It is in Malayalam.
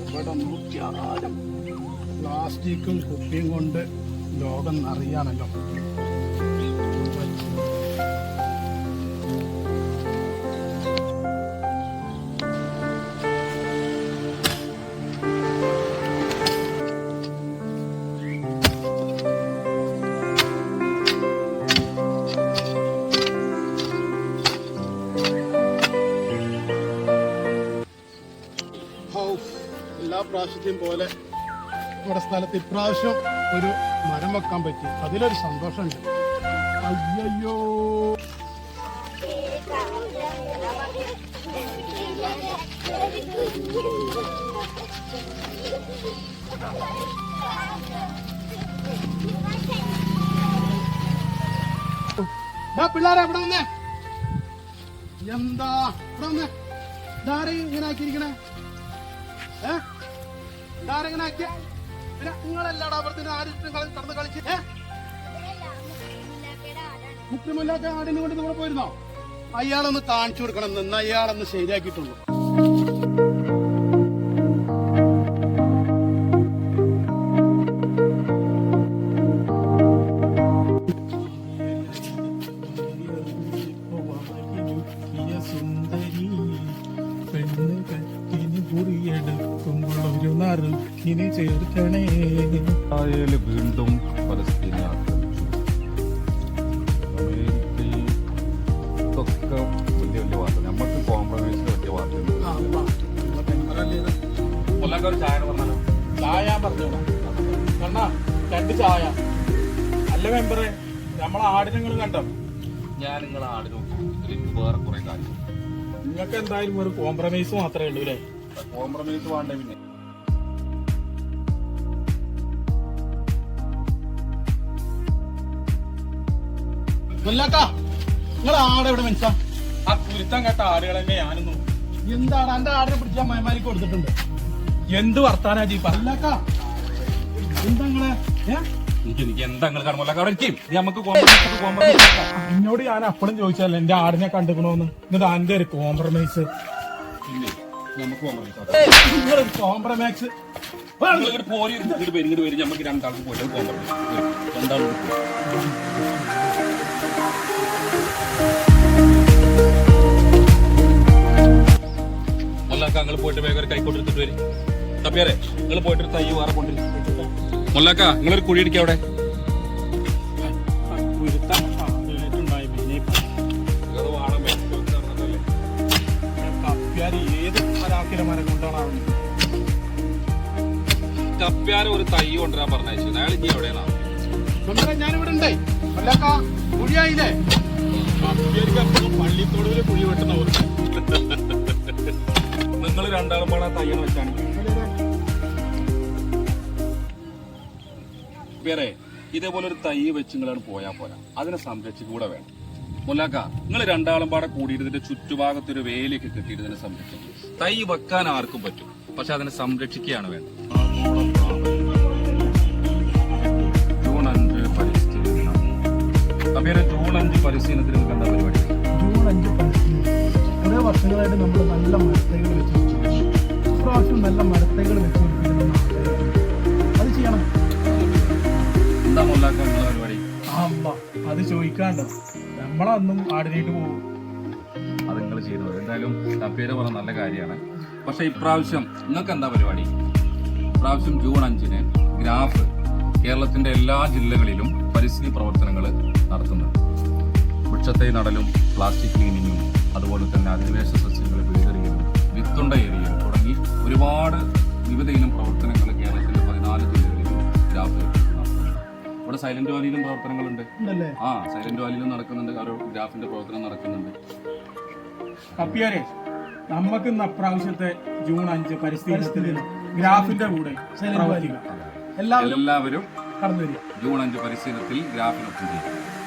എവിടെ നോക്കിയാലും പ്ലാസ്റ്റിക്കും കുപ്പിയും കൊണ്ട് ലോകം നിറയാണല്ലോ പ്രാവശ്യത്തെയും പോലെ നമ്മുടെ സ്ഥലത്ത് ഇപ്രാവശ്യം ഒരു മരം വെക്കാൻ പറ്റി. അതിലൊരു സന്തോഷമുണ്ട്. അയ്യോ പിള്ളേരെ ഇവിടെ വന്നേ. എന്താ? ഇവിടെ വന്നേ. ഇതാരെ ഇങ്ങനെ ആക്കിയിരിക്കണേ? ഏ? ഇതാരെങ്ങനെ ആക്കിയ പിന്നെ നിങ്ങളെല്ലാടാ അവിടുത്തെ ആരും കടന്ന് കളിച്ച് ഏ? മുക്തിമില്ലാത്ത ആടിനെ കൊണ്ട് നിങ്ങൾ പോയിരുന്നോ? അയാളൊന്ന് കാണിച്ചു കൊടുക്കണം നിന്ന് അയാളൊന്ന് ശരിയാക്കിയിട്ടുള്ളൂ. ചേർക്കണേ. ഇസ്രായേൽ വീണ്ടും പലസ്തീനെ ആക്രമിച്ചു അമേരിക്കയിൽ ഇതൊക്കെ വലിയ വലിയ വാർത്ത. നമ്മൾക്ക് കോംപ്രമൈസ് പറ്റിയ വാർത്തയുണ്ട് കൊല്ലക്കാർ ചായ പറഞ്ഞാലോ? ചായ പറഞ്ഞോളാം കണ്ണാ രണ്ട് ചായ. അല്ല മെമ്പറെ നമ്മളെ ആടിനങ്ങൾ കണ്ടോ? ഞാൻ നിങ്ങളെ ആട് നോക്കി. ഇതിൽ വേറെ കുറെ കാര്യം നിങ്ങൾക്ക് എന്തായാലും ഒരു കോംപ്രമൈസ് മാത്രമേ ഉള്ളൂ അല്ലേ? കോംപ്രമൈസ് വേണ്ട പിന്നെ? മുല്ലാക്കാ നിങ്ങൾ ആടെ എവിടെ മനസ്സാ ആ കുരുത്തം കേട്ട ആടുകൾ തന്നെ ഞാനൊന്നും. എന്താണ്? എന്റെ ആടിനെ പിടിച്ച മയമാരിക്ക് കൊടുത്തിട്ടുണ്ട്. എന്ത് വർത്താനാ എന്താ നിങ്ങളെ? എനിക്ക് എനിക്ക് എന്താ നിങ്ങൾ നമുക്ക് എന്നോട് ഞാൻ അപ്പോഴും ചോദിച്ചല്ലേ എന്റെ ആടിനെ കണ്ടുക്കണോന്ന്? എന്നിട്ട് അന്റെ ഒരു കോംപ്രമൈസ് നമുക്ക് കോംപ്രമൈസ് കോംപ്രമൈസ് പോരി. ഇങ്ങോട്ട് വരും ഇങ്ങോട്ട് വരും. നമുക്ക് രണ്ടാൾക്ക് പോയിട്ട് കോംപ്രമൈസ് രണ്ടാളും നിങ്ങൾ പോയിട്ട് വേഗം ഒരു വരും. തപ്പിയാരെ നിങ്ങൾ പോയിട്ട് ഒരു തൈ വേറെ കൊണ്ടുവരും മുല്ലാക്ക നിങ്ങളൊരു കുഴി അടിക്കുക അവിടെ. കപ്പ്യാരെ ഒരു തൈ കൊണ്ടുവരാൻ പറഞ്ഞു അയാൾ ഇനി എവിടെയാണ്? ഞാനിവിടെ ഉണ്ടേ. മുല്ലാക്ക കുഴിയായില്ലേ? പള്ളിത്തോടുവിൽ കുഴി വേറെ ഇതേപോലെ ഒരു തൈ വെച്ച് നിങ്ങളാണ് പോയാൽ പോരാ. അതിനെ സംരക്ഷിക്കൂടെ വേണം. മുല്ലാക്ക നിങ്ങൾ രണ്ടാളും പാടെ കൂടിയിട്ട് ഇതിന്റെ ചുറ്റുഭാഗത്ത് ഒരു വേലിയൊക്കെ കിട്ടിയിട്ട് ഇതിനെ സംരക്ഷിക്കും. തൈ വെക്കാൻ ആർക്കും പറ്റും പക്ഷെ അതിനെ സംരക്ഷിക്കുകയാണ് വേണ്ടത്. ജൂൺ അഞ്ച് പരിശീലനത്തിൽ കണ്ട പരിപാടി? ജൂൺ അഞ്ച് പരിശീലനം. കുറേ വർഷങ്ങളായിട്ട് നമ്മൾ നല്ല ഇപ്രാവശ്യം നല്ല മരത്തൈകൾ വെച്ച് അത് ചെയ്യണം. എന്താ മുല്ലാക്ക നിങ്ങളെ പരിപാടി അമ്മ അത് ചോദിക്കാണ്ടോ. നമ്മളന്നും ആടിനേറ്റ് പോകും. അത് നിങ്ങൾ ചെയ്തത് എന്തായാലും തപ്പേര് പറഞ്ഞ നല്ല കാര്യമാണ്. പക്ഷേ ഇപ്രാവശ്യം നിങ്ങൾക്ക് എന്താ പരിപാടി? ഇപ്രാവശ്യം ജൂൺ അഞ്ചിന് ഗ്രാഫ് കേരളത്തിന്റെ എല്ലാ ജില്ലകളിലും പരിസ്ഥിതി പ്രവർത്തനങ്ങൾ നടത്തുന്നു വൃക്ഷത്തെ നടലും പ്ലാസ്റ്റിക് ക്ലീനിങ്ങും അതുപോലെ തന്നെ അധിനിവേശ സസ്യങ്ങൾ വീതെറിയലും വിത്തുണ്ട എറിയലും ഒരുപാട് വിവിധ ഇനം പ്രവർത്തനങ്ങൾ കേരളത്തിന്റെ പതിനാല് ജില്ലകളിലും ഗ്രാഫ് ഇവിടെ സൈലന്റ് വാലിയിലും പ്രവർത്തനങ്ങളുണ്ട്. ആ സൈലന്റ് വാലിയിലും നടക്കുന്നുണ്ട്. ഒരു ഗ്രാഫിന്റെ പ്രവർത്തനം നടക്കുന്നുണ്ട്. കപ്പിയാരെ നമുക്ക് ഇന്ന് അപ്രാവശ്യത്തെ ജൂൺ അഞ്ച് പരിസ്ഥിതി ഗ്രാഫിന്റെ കൂടെ എല്ലാവരും എല്ലാവരും ജൂൺ അഞ്ച് പരിശീലനത്തിൽ ഗ്രാഫിനൊപ്പം ചെയ്യും